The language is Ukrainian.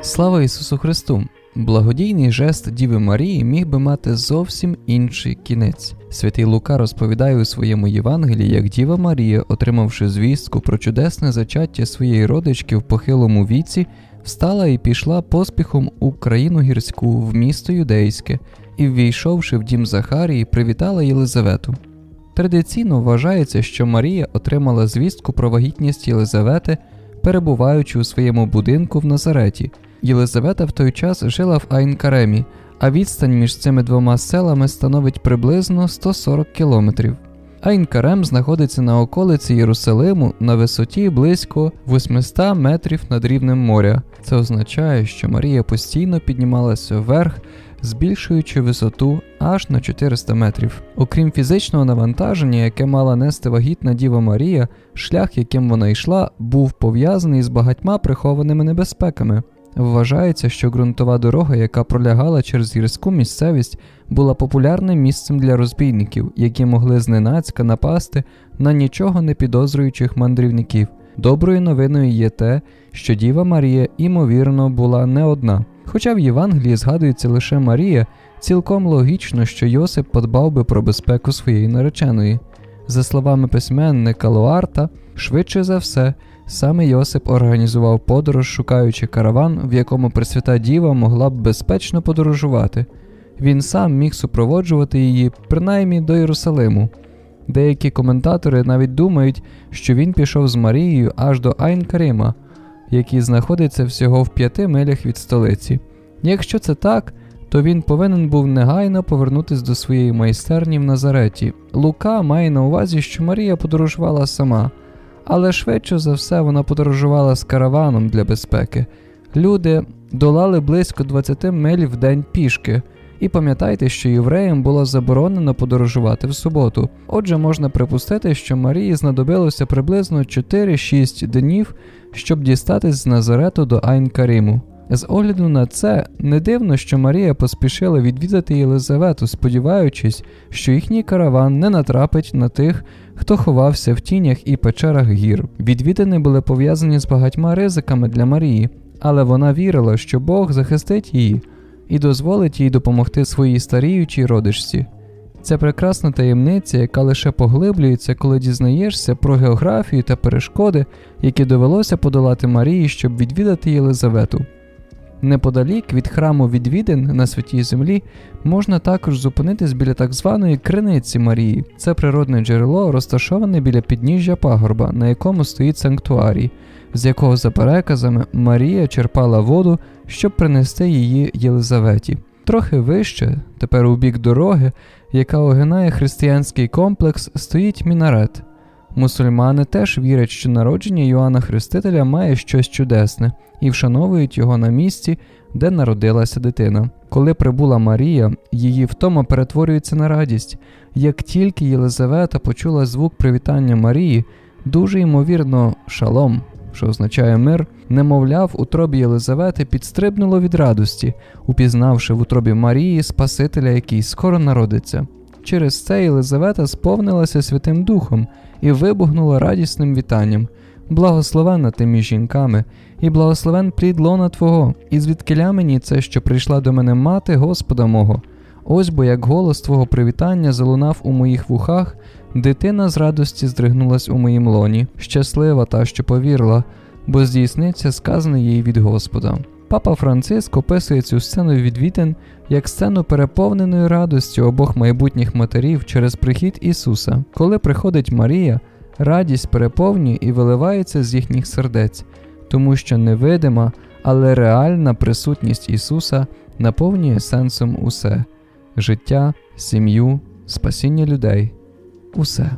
Слава Ісусу Христу! Благодійний жест Діви Марії міг би мати зовсім інший кінець. Святий Лука розповідає у своєму Євангелії, як Діва Марія, отримавши звістку про чудесне зачаття своєї родички в похилому віці, встала і пішла поспіхом у країну гірську в місто юдейське і, ввійшовши в дім Захарії, привітала Єлизавету. Традиційно вважається, що Марія отримала звістку про вагітність Єлизавети, перебуваючи у своєму будинку в Назареті. Єлизавета в той час жила в Айнкаремі, а відстань між цими двома селами становить приблизно 140 кілометрів. Айнкарем знаходиться на околиці Єрусалиму на висоті близько 800 метрів над рівнем моря. Це означає, що Марія постійно піднімалася вверх, збільшуючи висоту аж на 400 метрів. Окрім фізичного навантаження, яке мала нести вагітна Діва Марія, шлях, яким вона йшла, був пов'язаний з багатьма прихованими небезпеками. Вважається, що ґрунтова дорога, яка пролягала через гірську місцевість, була популярним місцем для розбійників, які могли зненацька напасти на нічого не підозрюючих мандрівників. Доброю новиною є те, що Діва Марія, імовірно, була не одна. Хоча в Євангелії згадується лише Марія, цілком логічно, що Йосип подбав би про безпеку своєї нареченої. За словами письменника Луарта, швидше за все, саме Йосип організував подорож, шукаючи караван, в якому Пресвята Діва могла б безпечно подорожувати. Він сам міг супроводжувати її принаймні до Єрусалиму. Деякі коментатори навіть думають, що він пішов з Марією аж до Айн-Карима, який знаходиться всього в п'яти милях від столиці. Якщо це так, то він повинен був негайно повернутися до своєї майстерні в Назареті. Лука має на увазі, що Марія подорожувала сама, але швидше за все вона подорожувала з караваном для безпеки. Люди долали близько 20 миль в день пішки. І пам'ятайте, що євреям було заборонено подорожувати в суботу. Отже, можна припустити, що Марії знадобилося приблизно 4-6 днів, щоб дістатись з Назарету до Айн-Кариму. З огляду на це, не дивно, що Марія поспішила відвідати Єлизавету, сподіваючись, що їхній караван не натрапить на тих, хто ховався в тінях і печерах гір. Відвідини були пов'язані з багатьма ризиками для Марії, але вона вірила, що Бог захистить її і дозволить їй допомогти своїй старіючій родичці. Це прекрасна таємниця, яка лише поглиблюється, коли дізнаєшся про географію та перешкоди, які довелося подолати Марії, щоб відвідати Єлизавету. Неподалік від храму відвідин на святій землі можна також зупинитись біля так званої криниці Марії. Це природне джерело, розташоване біля підніжжя пагорба, на якому стоїть санктуарій, з якого, за переказами, Марія черпала воду, щоб принести її Єлизаветі. Трохи вище, тепер у бік дороги, яка огинає християнський комплекс, стоїть мінарет. Мусульмани теж вірять, що народження Йоанна Хрестителя має щось чудесне і вшановують його на місці, де народилася дитина. Коли прибула Марія, її втома перетворюється на радість. Як тільки Єлизавета почула звук привітання Марії, дуже ймовірно, шалом, що означає мир, немовля в утробі Єлизавети підстрибнуло від радості, упізнавши в утробі Марії Спасителя, який скоро народиться. Через це Єлизавета сповнилася Святим Духом і вибухнула радісним вітанням. Благословенна ти між жінками, і благословен плід лона Твого, і звідкиля мені це, що прийшла до мене мати Господа мого. Ось бо як голос Твого привітання залунав у моїх вухах, дитина з радості здригнулась у моїм лоні, щаслива та, що повірила, бо здійсниться сказане їй від Господа. Папа Франциск описує цю сцену відвідин як сцену переповненої радістю обох майбутніх матерів через прихід Ісуса. Коли приходить Марія, радість переповнює і виливається з їхніх сердець, тому що невидима, але реальна присутність Ісуса наповнює сенсом усе життя, сім'ю, спасіння людей, усе.